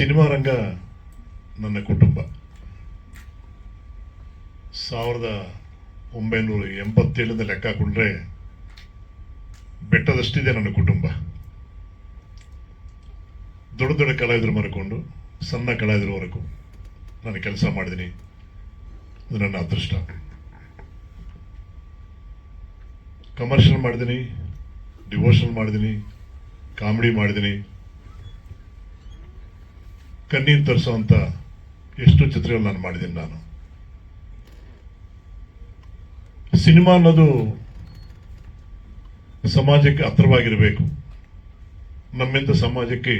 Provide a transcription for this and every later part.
Cinema ರಂಗ ನನ್ನ ಕುಟುಂಬ. ಸಾವಿರದ ಒಂಬೈನೂರ ಎಂಬತ್ತೇಳಿಂದ ಲೆಕ್ಕ ಹಾಕೊಂಡ್ರೆ ಬೆಟ್ಟದಷ್ಟಿದೆ ನನ್ನ ಕುಟುಂಬ. ದೊಡ್ಡ ದೊಡ್ಡ ಕಲಾವಿದರು ಮರ್ಕೊಂಡು, ಸಣ್ಣ ಕಲಾವಿದರವರೆಗೂ ನಾನು ಕೆಲಸ ಮಾಡಿದ್ದೀನಿ ಅದು ನನ್ನ ಅದೃಷ್ಟ. ಕಮರ್ಷಿಯಲ್ ಮಾಡಿದ್ದೀನಿ ಡಿವೋಷನಲ್ ಮಾಡಿದ್ದೀನಿ ಕಾಮಿಡಿ ಮಾಡಿದ್ದೀನಿ ಕಣ್ಣೀರು ತರಿಸುವಂಥ ಎಷ್ಟು ಚಿತ್ರಗಳು ನಾನು ಮಾಡಿದ್ದೀನಿ ನಾನು. ಸಿನಿಮಾ ಅನ್ನೋದು ಸಮಾಜಕ್ಕೆ ಹತ್ರವಾಗಿರಬೇಕು. ನಮ್ಮಿಂದ ಸಮಾಜಕ್ಕೆ,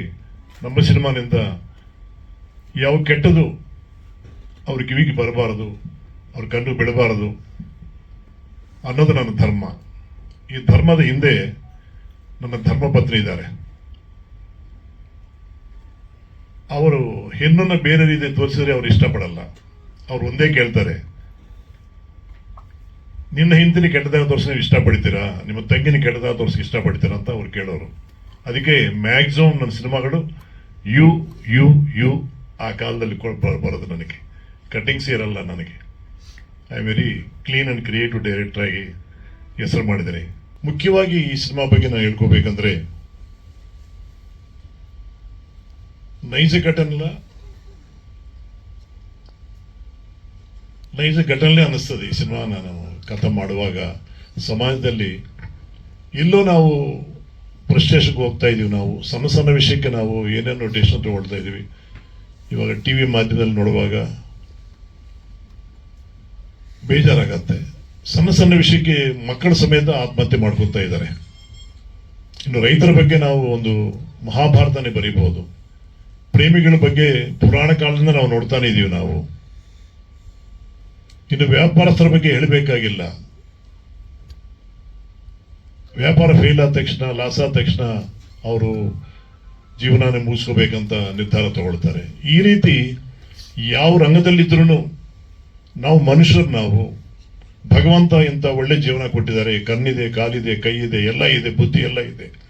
ನಮ್ಮ ಸಿನಿಮಾನಿಂದ ಯಾವ ಕೆಟ್ಟದು ಅವ್ರ ಕಿವಿಗೆ ಬರಬಾರದು, ಅವ್ರ ಕಣ್ಣು ಬಿಡಬಾರದು ಅನ್ನೋದು ನನ್ನ ಧರ್ಮ. ಈ ಧರ್ಮದ ಹಿಂದೆ ನನ್ನ ಧರ್ಮಪತ್ನಿ ಇದ್ದಾರೆ. ಅವರು ಹೆಣ್ಣನ್ನು ಬೇರೆ ರೀತಿ ತೋರಿಸಿದ್ರೆ ಅವ್ರು ಇಷ್ಟಪಡಲ್ಲ. ಅವ್ರು ಒಂದೇ ಕೇಳ್ತಾರೆ, ನಿನ್ನ ಹಿಂದಿನ ಕೆಟ್ಟದಾಗ ತೋರಿಸಿ ನೀವು ಇಷ್ಟಪಡ್ತೀರಾ? ನಿಮ್ಮ ತಂಗಿನ ಕೆಟ್ಟದಾಗ ತೋರಿಸಿ ಇಷ್ಟಪಡ್ತೀರಾ? ಅಂತ ಅವ್ರು ಕೇಳೋರು. ಅದಕ್ಕೆ ಮ್ಯಾಕ್ಸಿಮಮ್ ನನ್ನ ಸಿನಿಮಾಗಳು ಯು ಯು ಯು ಆ ಕಾಲದಲ್ಲಿ ಬರೋದು ನನಗೆ. ಕಟ್ಟಿಂಗ್ಸ್ ಇರಲ್ಲ ನನಗೆ. I very clean and creative director ಆಗಿ ಹೆಸರು ಮಾಡಿದ್ದೀನಿ. ಮುಖ್ಯವಾಗಿ ಈ ಸಿನಿಮಾ ಬಗ್ಗೆ ನಾನು ಹೇಳ್ಕೋಬೇಕಂದ್ರೆ ನೈಜ ಘಟನೆಲ್ಲ ನೈಜ ಘಟನೆ ಅನ್ನಿಸ್ತದೆ ಈ ಸಿನಿಮಾ ನಾನು ಕಥೆ ಮಾಡುವಾಗ. ಸಮಾಜದಲ್ಲಿ ಎಲ್ಲೋ ನಾವು ಫ್ರಸ್ಟ್ರೇಷನ್ಗೆ ಹೋಗ್ತಾ ಇದೀವಿ ನಾವು. ಸಣ್ಣ ಸಣ್ಣ ವಿಷಯಕ್ಕೆ ನಾವು ಏನೇನೋ ಡಿಸಿಷನ್ ತಗೊಳ್ತಾ ಇದೀವಿ ಇವಾಗ ಟಿ ವಿ ಮಾಧ್ಯಮದಲ್ಲಿ ನೋಡುವಾಗ ಬೇಜಾರಾಗತ್ತೆ. ಸಣ್ಣ ಸಣ್ಣ ವಿಷಯಕ್ಕೆ ಮಕ್ಕಳ ಸಮೇತ ಆತ್ಮಹತ್ಯೆ ಮಾಡ್ಕೊತಾ ಇದ್ದಾರೆ. ಇನ್ನು ರೈತರ ಬಗ್ಗೆ ನಾವು ಒಂದು ಮಹಾಭಾರತನೇ ಬರೀಬಹುದು. ಪ್ರೇಮಿಗಳ ಬಗ್ಗೆ ಪುರಾಣ ಕಾಲದಿಂದ ನಾವು ನೋಡ್ತಾನೆ ಇದೀವಿ ನಾವು. ಇನ್ನು ವ್ಯಾಪಾರಸ್ಥರ ಬಗ್ಗೆ ಹೇಳಬೇಕಾಗಿಲ್ಲ. ವ್ಯಾಪಾರ ಫೇಲ್ ಆದ ತಕ್ಷಣ ಲಾಸ್ ಆದ ತಕ್ಷಣ ಅವರು ಜೀವನಾನ ಮುಗಿಸ್ಕೋಬೇಕಂತ ನಿರ್ಧಾರ ತಗೊಳ್ತಾರೆ. ಈ ರೀತಿ ಯಾವ ರಂಗದಲ್ಲಿದ್ರೂ ನಾವು ಮನುಷ್ಯರು ನಾವು. ಭಗವಂತ ಇಂಥ ಒಳ್ಳೆ ಜೀವನ ಕೊಟ್ಟಿದ್ದಾರೆ. ಕಣ್ಣಿದೆ, ಕಾಲಿದೆ ಕೈ ಇದೆ ಎಲ್ಲ ಇದೆ, ಬುದ್ಧಿ ಎಲ್ಲ ಇದೆ.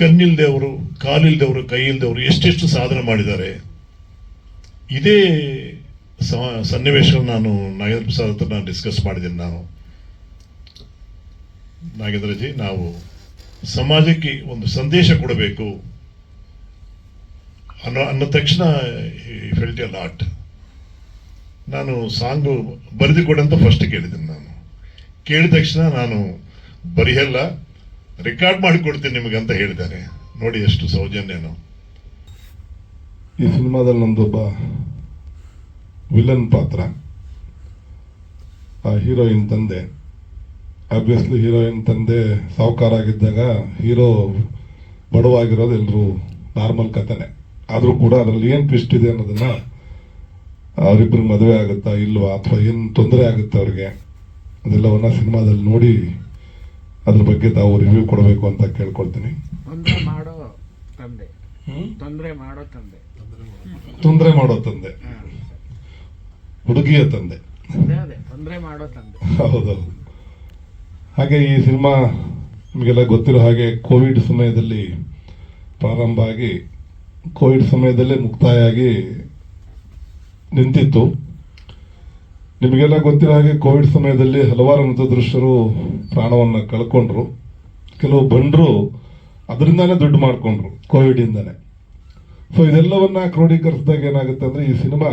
ಕಣ್ಣಿಲ್ದವರು ಕಾಲಿಲ್ದವರು ಕೈ ಇಲ್ದವರು ಎಷ್ಟೆಷ್ಟು ಸಾಧನೆ ಮಾಡಿದ್ದಾರೆ. ಇದೇ ಸನ್ನಿವೇಶ ಸನ್ನಿವೇಶವನ್ನು ನಾನು ನಾಗೇಂದ್ರ ಪ್ರಸಾದ್ ಹತ್ರ ಡಿಸ್ಕಸ್ ಮಾಡಿದ್ದೀನಿ ನಾನು. ನಾಗೇಂದ್ರಜಿ, ನಾವು ಸಮಾಜಕ್ಕೆ ಒಂದು ಸಂದೇಶ ಕೊಡಬೇಕು. ಅನ್ನೋ ಅನ್ನೋ ತಕ್ಷಣ ಫೆಲ್ಟ್ ಎ ಲಾಟ್ ನಾನು ಸಾಂಗು ಬರೆದು ಕೊಡಂತ ಫಸ್ಟ್ ಕೇಳಿದ್ದೀನಿ ನಾನು. ಕೇಳಿದ ತಕ್ಷಣ ನಾನು ಬರೆಯಲ್ಲ. ರೆಕಾರ್ಡ್ ಮಾಡಿ ಕೊಡ್ತೀನಿ ನಿಮಗೆ ಅಂತ ಹೇಳಿದ್ದಾರೆ. ನೋಡಿ ಎಷ್ಟು ಸೌಜನ್ಯನು ಈ ಸಿನಿಮಾದಲ್ಲಿ ನಮ್ದೊಬ್ಬ ವಿಲನ್ ಪಾತ್ರ. ಆ ಹೀರೋಯಿನ್ ತಂದೆ. ಆಬ್ವಿಯಸ್ಲಿ ಹೀರೋಯಿನ್ ತಂದೆ ಸಾವುಕಾರ ಆಗಿದ್ದಾಗ ಹೀರೋ ಬಡವಾಗಿರೋದು ಎಲ್ಲರೂ ನಾರ್ಮಲ್ ಕಥೆನೆ. ಆದರೂ ಕೂಡ ಅದರಲ್ಲಿ ಏನು ಟ್ವಿಸ್ಟ್ ಇದೆ ಅನ್ನೋದನ್ನು ಅವರಿಬ್ಬರಿಗೆ ಮದುವೆ ಆಗುತ್ತಾ ಇಲ್ವಾ ಅಥವಾ ಏನು ತೊಂದರೆ ಆಗುತ್ತೆ ಅವ್ರಿಗೆ, ಅದೆಲ್ಲವನ್ನ ಸಿನಿಮಾದಲ್ಲಿ ನೋಡಿ ಅದ್ರ ಬಗ್ಗೆ ತಾವು ರಿವ್ಯೂ ಕೊಡಬೇಕು ಅಂತ ಕೇಳ್ಕೊಳ್ತೀನಿ. ತೊಂದರೆ ಮಾಡೋ ತಂದೆ. ಹುಡುಗಿಯ ತಂದೆ. ಹೌದು ಹೌದೌದು. ಹಾಗೆ ಈ ಸಿನಿಮಾ ನಿಮಗೆಲ್ಲ ಗೊತ್ತಿರೋ ಹಾಗೆ ಕೋವಿಡ್ ಸಮಯದಲ್ಲಿ ಪ್ರಾರಂಭ ಆಗಿ ಕೋವಿಡ್ ಸಮಯದಲ್ಲೇ ಮುಕ್ತಾಯ ಆಗಿ ನಿಂತಿತ್ತು. ನಿಮಗೆಲ್ಲ ಗೊತ್ತಿರೋ ಹಾಗೆ ಕೋವಿಡ್ ಸಮಯದಲ್ಲಿ ಹಲವಾರು ಮೃತದೃಶ್ಯರು ಪ್ರಾಣವನ್ನು ಕಳ್ಕೊಂಡ್ರು. ಕೆಲವು ಬಂಡರು ಅದರಿಂದಾನೇ ದುಡ್ಡು ಮಾಡಿಕೊಂಡ್ರು ಕೋವಿಡ್ ಇಂದಾನೆ. ಸೊ ಇದೆಲ್ಲವನ್ನ ಕ್ರೋಢೀಕರಿಸಿದಾಗ ಏನಾಗುತ್ತೆ ಅಂದ್ರೆ, ಈ ಸಿನಿಮಾ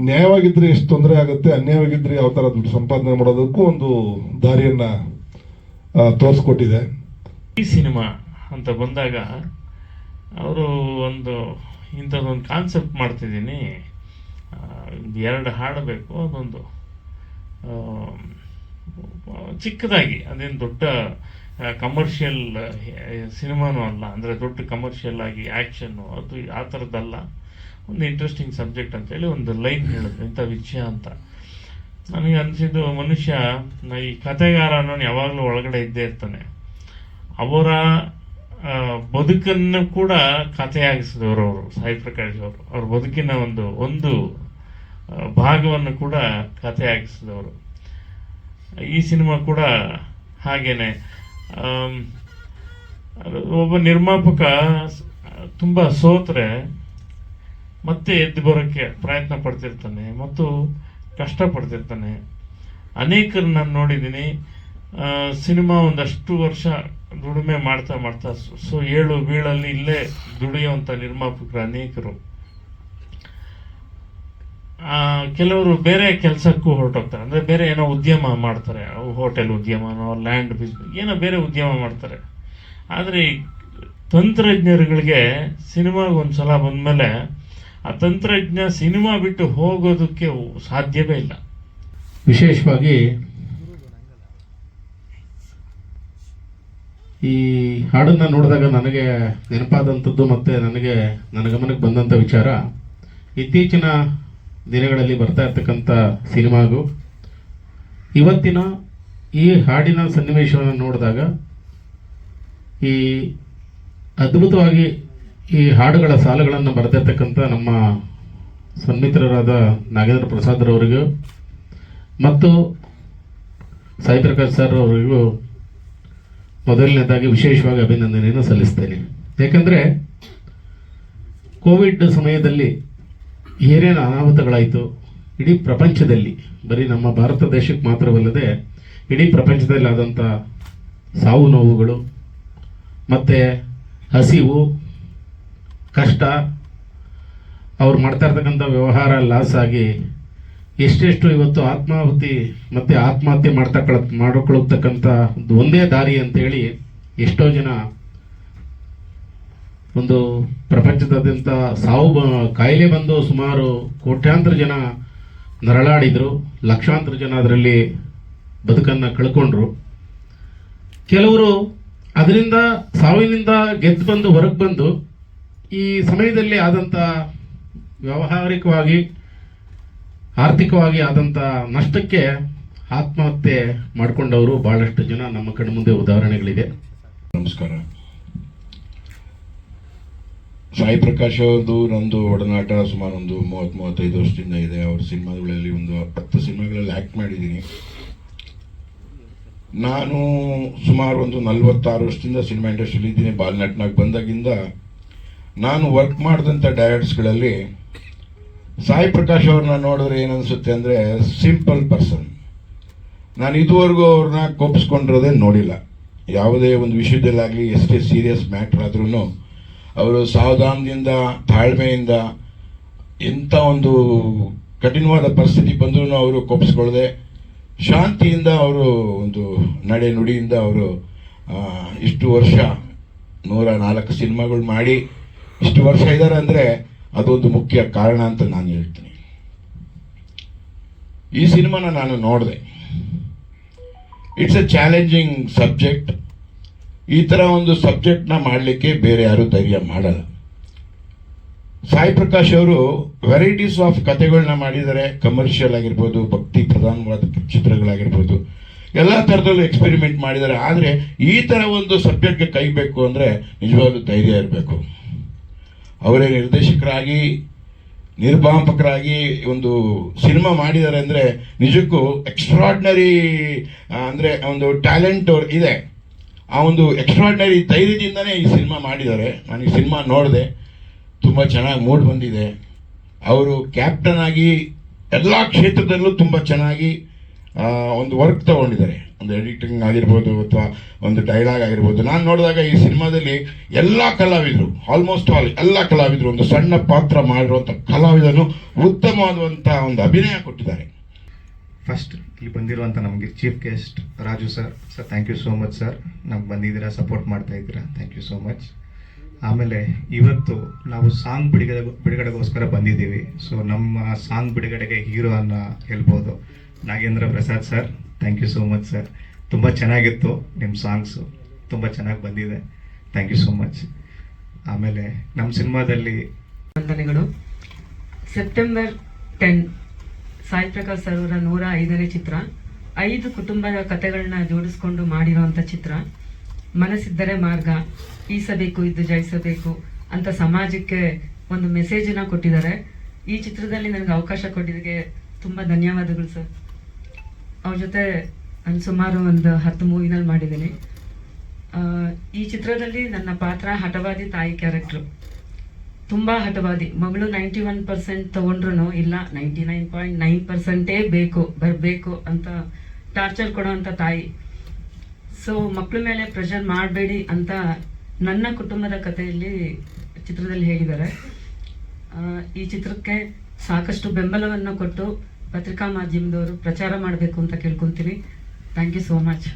ನ್ಯಾಯವಾಗಿದ್ರೆ ಎಷ್ಟು ತೊಂದರೆ ಆಗುತ್ತೆ, ಅನ್ಯಾಯವಾಗಿದ್ರೆ ಯಾವ ತರ ದುಡ್ಡು ಸಂಪಾದನೆ ಮಾಡೋದಕ್ಕೂ ಒಂದು ದಾರಿಯನ್ನ ತೋರಿಸ್ಕೊಟ್ಟಿದೆ. ಈ ಸಿನಿಮಾ ಅಂತ ಬಂದಾಗ ಅವರು ಒಂದು ಇಂಥದ್ದೊಂದು ಕಾನ್ಸೆಪ್ಟ್ ಮಾಡ್ತಿದ್ದೀನಿ. ಎರಡು ಹಾಡಬೇಕು, ಅದೊಂದು ಚಿಕ್ಕದಾಗಿ, ಅದೇನು ದೊಡ್ಡ ಕಮರ್ಷಿಯಲ್ ಸಿನಿಮಾನೂ ಅಲ್ಲ, ಅಂದರೆ ದೊಡ್ಡ ಕಮರ್ಷಿಯಲ್ ಆಗಿ ಆ್ಯಕ್ಷನ್ನು ಅದು ಆ ಥರದ್ದಲ್ಲ ಒಂದು ಇಂಟ್ರೆಸ್ಟಿಂಗ್ ಸಬ್ಜೆಕ್ಟ್ ಅಂತೇಳಿ ಒಂದು ಲೈನ್ ಹೇಳಿದ್ರು, ಇಂಥ ವಿಷಯ ಅಂತ. ನನಗೆ ಅನಿಸಿದ್ದು ಮನುಷ್ಯ ಈ ಕಥೆಗಾರ ಅನ್ನೋನು ಯಾವಾಗಲೂ ಒಳಗಡೆ ಇದ್ದೇ ಇರ್ತಾನೆ. ಅವರ ಬದುಕನ್ನು ಕೂಡ ಕಥೆಯಾಗಿಸಿದವರು ಅವರು, ಸಾಯಿ ಪ್ರಕಾಶ್ ಅವರು. ಅವ್ರ ಬದುಕಿನ ಒಂದು ಒಂದು ಭಾಗವನ್ನು ಕೂಡ ಕಥೆಯಾಗಿಸಿದವರು. ಈ ಸಿನಿಮಾ ಕೂಡ ಹಾಗೇನೆ. ಒಬ್ಬ ನಿರ್ಮಾಪಕ ತುಂಬ ಸೋತ್ರೆ, ಮತ್ತೆ ಎದ್ದು ಬರೋಕ್ಕೆ ಪ್ರಯತ್ನ ಪಡ್ತಿರ್ತಾನೆ, ಮತ್ತು ಕಷ್ಟಪಡ್ತಿರ್ತಾನೆ ಅನೇಕರು ನಾನು ನೋಡಿದ್ದೀನಿ. ಸಿನಿಮಾ ಒಂದಷ್ಟು ವರ್ಷ ದುಡಿಮೆ ಮಾಡ್ತಾ ಮಾಡ್ತಾ ಸೊ- ಏಳು ಬೀಳಲ್ಲಿ ಇಲ್ಲೇ ದುಡಿಯುವಂಥ ನಿರ್ಮಾಪಕರು ಅನೇಕರು. ಕೆಲವರು ಬೇರೆ ಕೆಲಸಕ್ಕೂ ಹೊರಟೋಗ್ತಾರೆ. ಅಂದರೆ ಬೇರೆ ಏನೋ ಉದ್ಯಮ ಮಾಡ್ತಾರೆ. ಹೋಟೆಲ್ ಉದ್ಯಮನೋ ಲ್ಯಾಂಡ್ ಬಿಸ್ನೆಸ್ ಏನೋ ಬೇರೆ ಉದ್ಯಮ ಮಾಡ್ತಾರೆ. ಆದರೆ ಈ ತಂತ್ರಜ್ಞರುಗಳಿಗೆ ಸಿನಿಮಾಗೆ ಒಂದು ಸಲ ಬಂದಮೇಲೆ ಆ ತಂತ್ರಜ್ಞ ಸಿನಿಮಾ ಬಿಟ್ಟು ಹೋಗೋದಕ್ಕೆ ಸಾಧ್ಯವೇ ಇಲ್ಲ. ವಿಶೇಷವಾಗಿ ಈ ಹಾಡನ್ನು ನೋಡಿದಾಗ ನನಗೆ ನೆನಪಾದಂಥದ್ದು ಮತ್ತು ನನಗೆ ನನ್ನ ಗಮನಕ್ಕೆ ಬಂದಂಥ ವಿಚಾರ, ಇತ್ತೀಚಿನ ದಿನಗಳಲ್ಲಿ ಬರ್ತಾ ಇರ್ತಕ್ಕಂಥ ಸಿನಿಮಾಗೂ. ಇವತ್ತಿನ ಈ ಹಾಡಿನ ಸನ್ನಿವೇಶವನ್ನು ನೋಡಿದಾಗ ಈ ಅದ್ಭುತವಾಗಿ ಈ ಹಾಡುಗಳ ಸಾಲುಗಳನ್ನು ಬರೆದಿರ್ತಕ್ಕಂಥ ನಮ್ಮ ಸನ್ಮಿತ್ರರಾದ ನಾಗೇಂದ್ರ ಪ್ರಸಾದ್ರವರಿಗೂ ಮತ್ತು ಸಾಯಿ ಪ್ರಕಾಶ್ ಸರ್ ಅವರಿಗೂ ಮೊದಲನೇದಾಗಿ ವಿಶೇಷವಾಗಿ ಅಭಿನಂದನೆಯನ್ನು ಸಲ್ಲಿಸ್ತೇನೆ. ಯಾಕಂದರೆ ಕೋವಿಡ್ ಸಮಯದಲ್ಲಿ ಏನೇನು ಅನಾಹುತಗಳಾಯಿತು? ಇಡೀ ಪ್ರಪಂಚದಲ್ಲಿ, ಬರೀ ನಮ್ಮ ಭಾರತ ದೇಶಕ್ಕೆ ಮಾತ್ರವಲ್ಲದೆ, ಇಡೀ ಪ್ರಪಂಚದಲ್ಲಿ ಆದಂಥ ಸಾವು ನೋವುಗಳು, ಮತ್ತು ಹಸಿವು, ಕಷ್ಟ, ಅವ್ರು ಮಾಡ್ತಾ ಇರ್ತಕ್ಕಂಥ ವ್ಯವಹಾರ ಲಾಸ್ ಆಗಿ ಎಷ್ಟೆಷ್ಟು ಇವತ್ತು ಆತ್ಮಾಹುತಿ ಮತ್ತು ಆತ್ಮಹತ್ಯೆ ಮಾಡ್ತಾ ಮಾಡ್ಕೊಳ್ತಕ್ಕಂಥ ಒಂದು ಒಂದೇ ದಾರಿ ಅಂತೇಳಿ ಎಷ್ಟೋ ಜನ ಒಂದು ಪ್ರಪಂಚದಾದ್ಯಂತ ಸಾವು ಬ- ಕಾಯಿಲೆ ಬಂದು ಸುಮಾರು ಕೋಟ್ಯಾಂತರ ಜನ ನರಳಾಡಿದರು. ಲಕ್ಷಾಂತರ ಜನ ಅದರಲ್ಲಿ ಬದುಕನ್ನು ಕಳ್ಕೊಂಡ್ರು. ಕೆಲವರು ಅದರಿಂದ ಸಾವಿನಿಂದ ಗೆದ್ದು ಬಂದು ಹೊರಗೆ ಬಂದು ಈ ಸಮಯದಲ್ಲಿ ಆದಂಥ ವ್ಯಾವಹಾರಿಕವಾಗಿ, ಆರ್ಥಿಕವಾಗಿ ಆದಂಥ ನಷ್ಟಕ್ಕೆ ಆತ್ಮಹತ್ಯೆ ಮಾಡಿಕೊಂಡವರು ಬಹಳಷ್ಟು ಜನ ನಮ್ಮ ಕಣ್ಮುಂದೆ ಉದಾಹರಣೆಗಳಿದೆ. ನಮಸ್ಕಾರ. ಸಾಯಿ ಪ್ರಕಾಶ್ ಅವ್ರದ್ದು ನಂದು ಒಡನಾಟ ಸುಮಾರು ಒಂದು ಮೂವತ್ತು, ಮೂವತ್ತೈದು ವರ್ಷದಿಂದ ಇದೆ. ಅವ್ರ ಸಿನಿಮಾಗಳಲ್ಲಿ ಒಂದು ಹತ್ತು ಸಿನಿಮಾಗಳಲ್ಲಿ ಆ್ಯಕ್ಟ್ ಮಾಡಿದ್ದೀನಿ. ನಾನು ಸುಮಾರು ಒಂದು ನಲ್ವತ್ತಾರು ವರ್ಷದಿಂದ ಸಿನಿಮಾ ಇಂಡಸ್ಟ್ರಿಯಲ್ಲಿ ಇದ್ದೀನಿ. ಬಾಲ್ನಟ್ನಾಗ ಬಂದಾಗಿಂದ ನಾನು ವರ್ಕ್ ಮಾಡಿದಂಥ ಡೈರೆಕ್ಟ್ಸ್ಗಳಲ್ಲಿ ಸಾಯಿ ಪ್ರಕಾಶ್ ಅವ್ರನ್ನ ನೋಡಿದ್ರೆ ಏನನ್ಸುತ್ತೆ ಅಂದರೆ ಸಿಂಪಲ್ ಪರ್ಸನ್ ನಾನು ಇದುವರೆಗೂ ಅವ್ರನ್ನ ಕೋಪಿಸ್ಕೊಂಡಿರೋದೇ ನೋಡಿಲ್ಲ. ಯಾವುದೇ ಒಂದು ವಿಷಯದಲ್ಲಾಗಲಿ ಎಷ್ಟೇ ಸೀರಿಯಸ್ ಮ್ಯಾಟ್ರ್ ಆದ್ರೂ ಅವರು ಸಾವಧಾನದಿಂದ, ತಾಳ್ಮೆಯಿಂದ ಎಂಥ ಒಂದು ಕಠಿಣವಾದ ಪರಿಸ್ಥಿತಿ ಬಂದರೂ ಅವರು ಕೋಪಿಸ್ಕೊಳ್ಳದೆ ಶಾಂತಿಯಿಂದ ಅವರು ಒಂದು ನಡೆ ನುಡಿಯಿಂದ ಅವರು ಇಷ್ಟು ವರ್ಷ ನೂರ ನಾಲ್ಕು ಸಿನಿಮಾಗಳು ಮಾಡಿ ಇಷ್ಟು ವರ್ಷ ಇದ್ದಾರೆ ಅಂದರೆ ಅದೊಂದು ಮುಖ್ಯ ಕಾರಣ ಅಂತ ನಾನು ಹೇಳ್ತೀನಿ. ಈ ಸಿನಿಮಾನ ನಾನು ನೋಡಿದೆ. ಇಟ್ಸ್ ಎ ಚಾಲೆಂಜಿಂಗ್ ಸಬ್ಜೆಕ್ಟ್ ಈ ಥರ ಒಂದು ಸಬ್ಜೆಕ್ಟ್ನ ಮಾಡಲಿಕ್ಕೆ ಬೇರೆ ಯಾರು ಧೈರ್ಯ ಮಾಡಲ್ಲ. ಸಾಯಿ ಪ್ರಕಾಶ್ ಅವರು ವೆರೈಟೀಸ್ ಆಫ್ ಕಥೆಗಳನ್ನ ಮಾಡಿದ್ದಾರೆ. ಕಮರ್ಷಿಯಲ್ ಆಗಿರ್ಬೋದು, ಭಕ್ತಿ ಪ್ರಧಾನವಾದ ಚಿತ್ರಗಳಾಗಿರ್ಬೋದು. ಎಲ್ಲ ಥರದಲ್ಲೂ ಎಕ್ಸ್ಪೆರಿಮೆಂಟ್ ಮಾಡಿದ್ದಾರೆ. ಆದರೆ ಈ ಥರ ಒಂದು ಸಬ್ಜೆಕ್ಟ್ಗೆ ಕೈಬೇಕು ಅಂದರೆ ನಿಜವಾಗ್ಲೂ ಧೈರ್ಯ ಇರಬೇಕು. ಅವರೇ ನಿರ್ದೇಶಕರಾಗಿ, ನಿರ್ಮಾಪಕರಾಗಿ ಒಂದು ಸಿನಿಮಾ ಮಾಡಿದ್ದಾರೆ ಅಂದರೆ ನಿಜಕ್ಕೂ ಎಕ್ಸ್ಟ್ರಾಡ್ನರಿ ಅಂದರೆ ಒಂದು ಟ್ಯಾಲೆಂಟ್ ಅವ್ರು ಇದೆ. ಆ ಒಂದು ಎಕ್ಸ್ಟ್ರಾಡ್ನರಿ ಧೈರ್ಯದಿಂದನೇ ಈ ಸಿನಿಮಾ ಮಾಡಿದ್ದಾರೆ. ನಾನು ಈ ಸಿನಿಮಾ ನೋಡಿದೆ. ತುಂಬ ಚೆನ್ನಾಗಿ ಮೂಡ್ ಬಂದಿದೆ. ಅವರು ಕ್ಯಾಪ್ಟನ್ ಆಗಿ ಎಲ್ಲ ಕ್ಷೇತ್ರದಲ್ಲೂ ತುಂಬ ಚೆನ್ನಾಗಿ ಒಂದು ವರ್ಕ್ ತಗೊಂಡಿದ್ದಾರೆ. ಒಂದು ಎಡಿಟಿಂಗ್ ಆಗಿರ್ಬೋದು ಅಥವಾ ಒಂದು ಡೈಲಾಗ್ ಆಗಿರ್ಬೋದು. ನಾನು ನೋಡಿದಾಗ ಈ ಸಿನಿಮಾದಲ್ಲಿ ಎಲ್ಲ ಕಲಾವಿದರು ಆಲ್ಮೋಸ್ಟ್ ಆಲ್ ಎಲ್ಲ ಕಲಾವಿದರು, ಒಂದು ಸಣ್ಣ ಪಾತ್ರ ಮಾಡಿರುವಂಥ ಕಲಾವಿದನು ಉತ್ತಮವಾದಂಥ ಒಂದು ಅಭಿನಯ ಕೊಟ್ಟಿದ್ದಾರೆ. ಫಸ್ಟ್ ಇಲ್ಲಿ ಬಂದಿರುವಂಥ ನಮಗೆ chief guest Raju sir sir thank you so much sir ನಮ್ಗೆ ಬಂದಿದ್ದೀರಾ ಸಪೋರ್ಟ್ ಮಾಡ್ತಾ ಇದ್ದೀರಾ. ಥ್ಯಾಂಕ್ ಯು ಸೋ ಮಚ್ ಆಮೇಲೆ ಇವತ್ತು ನಾವು ಸಾಂಗ್ ಬಿಡುಗಡೆ, ಬಿಡುಗಡೆಗೋಸ್ಕರ ಬಂದಿದ್ದೀವಿ. ಸೊ ನಮ್ಮ ಸಾಂಗ್ ಬಿಡುಗಡೆಗೆ ಹೀರೋ ಅನ್ನ ಹೇಳ್ಬೋದು Nagendra Prasad sir thank you so much sir ತುಂಬ ಚೆನ್ನಾಗಿತ್ತು ನಿಮ್ಮ ಸಾಂಗ್ಸು ತುಂಬ ಚೆನ್ನಾಗಿ ಬಂದಿದೆ. ಥ್ಯಾಂಕ್ ಯು ಸೋ ಮಚ್ ಆಮೇಲೆ ನಮ್ಮ ಸಿನಿಮಾದಲ್ಲಿ ವಂದನೆಗಳು. September ten Sai Prakash sir ಅವರ ನೂರ ಐದನೇ ಚಿತ್ರ. ಐದು ಕುಟುಂಬದ ಕಥೆಗಳನ್ನ ಜೋಡಿಸ್ಕೊಂಡು ಮಾಡಿರುವಂತ ಚಿತ್ರ. ಮನಸ್ಸಿದ್ದರೆ ಮಾರ್ಗ, ಈಸಬೇಕು, ಇದ್ದು ಜಯಿಸಬೇಕು ಅಂತ ಸಮಾಜಕ್ಕೆ ಒಂದು ಮೆಸೇಜನ್ನ ಕೊಟ್ಟಿದ್ದಾರೆ. ಈ ಚಿತ್ರದಲ್ಲಿ ನನಗೆ ಅವಕಾಶ ಕೊಟ್ಟಿದ್ದಕ್ಕೆ ತುಂಬ ಧನ್ಯವಾದಗಳು ಸರ್. ಅವ್ರ ಜೊತೆ ನಾನು ಸುಮಾರು ಒಂದು ಹತ್ತು ಮೂವಿನಲ್ಲಿ ಮಾಡಿದ್ದೀನಿ. ಈ ಚಿತ್ರದಲ್ಲಿ ನನ್ನ ಪಾತ್ರ ಹಠವಾದಿ ತಾಯಿ ಕ್ಯಾರೆಕ್ಟ್ರು ತುಂಬಾ ಹಠವಾದಿ ಮಗಳು ನೈಂಟಿ ಒನ್ ಪರ್ಸೆಂಟ್ ತಗೊಂಡ್ರು ಇಲ್ಲ ನೈಂಟಿ ನೈನ್ ಪಾಯಿಂಟ್ ನೈನ್ ಪರ್ಸೆಂಟೇ ಬೇಕು, ಬರಬೇಕು ಅಂತ ಟಾರ್ಚರ್ ಕೊಡೋವಂಥ ತಾಯಿ. ಸೊ ಮಕ್ಕಳ ಮೇಲೆ ಪ್ರೆಷರ್ ಮಾಡಬೇಡಿ ಅಂತ ನನ್ನ ಕುಟುಂಬದ ಕಥೆಯಲ್ಲಿ ಚಿತ್ರದಲ್ಲಿ ಹೇಳಿದ್ದಾರೆ. ಈ ಚಿತ್ರಕ್ಕೆ ಸಾಕಷ್ಟು ಬೆಂಬಲವನ್ನು ಕೊಟ್ಟು ಪತ್ರಿಕಾ ಮಾಧ್ಯಮದವರು ಪ್ರಚಾರ ಮಾಡಬೇಕು ಅಂತ ಕೇಳ್ಕೊತೀನಿ ಥ್ಯಾಂಕ್ ಯು ಸೋ ಮಚ್